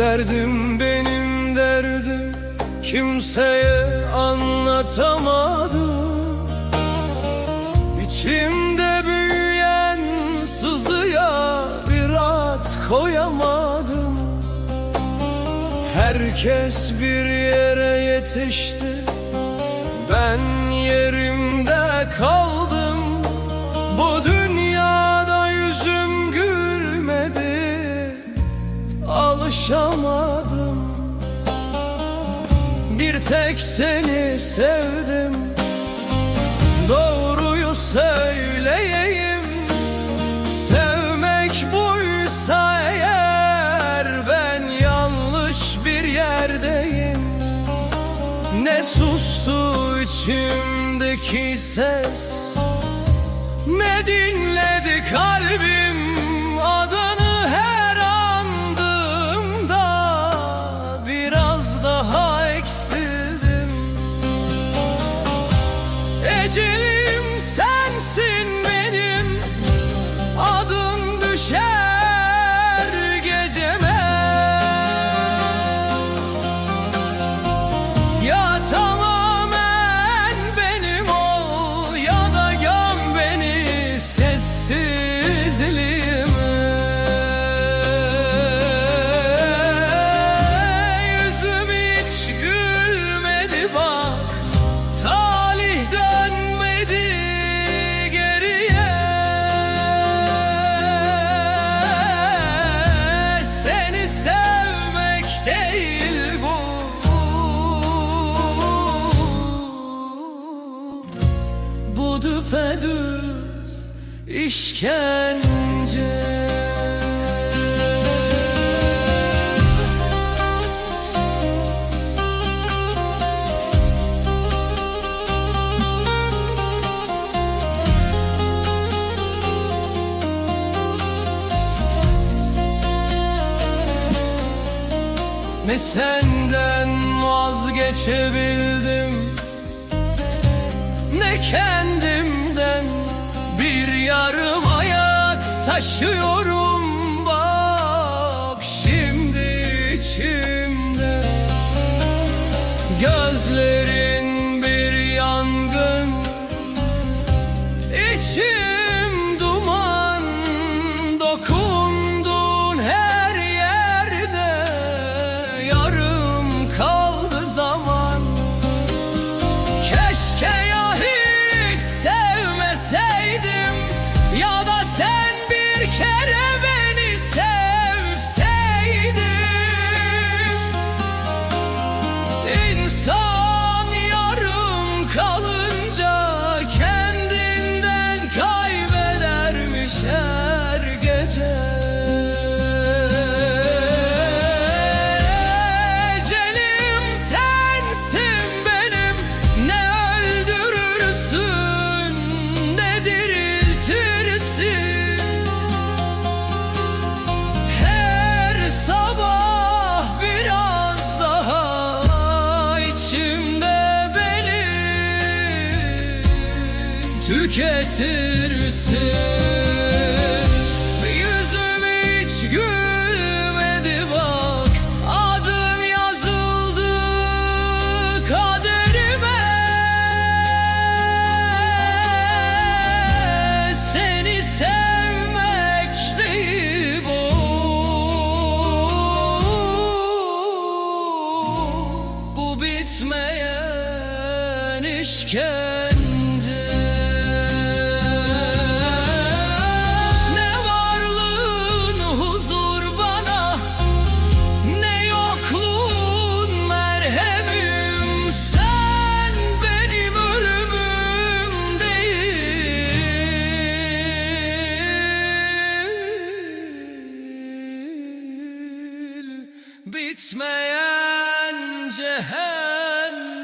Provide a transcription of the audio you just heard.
Derdim benim derdim. Kimseye anlatamadım. İçimde büyüyen sızıya bir at koyamadım. Herkes bir yere yetişti. Ben yerimde kaldım. Bu dünyada Alışamadım Bir tek seni sevdim. Doğruyu söyleyeyim. Sevmek buysa eğer Ben yanlış bir yerdeyim. Ne sustu içimdeki ses? Ne dinledi kalbim tongue düpedüz işkence. Ne senden vazgeçebildim Ne kendimden ayak taşıyorum Bak şimdi içimde. Gözlerin tüketirsin. Yüzüm hiç gülmedi bak Adım yazıldı kaderime. Seni sevmek değil bu. Bu bitmeyen işkence. Bitmeyen cehennem.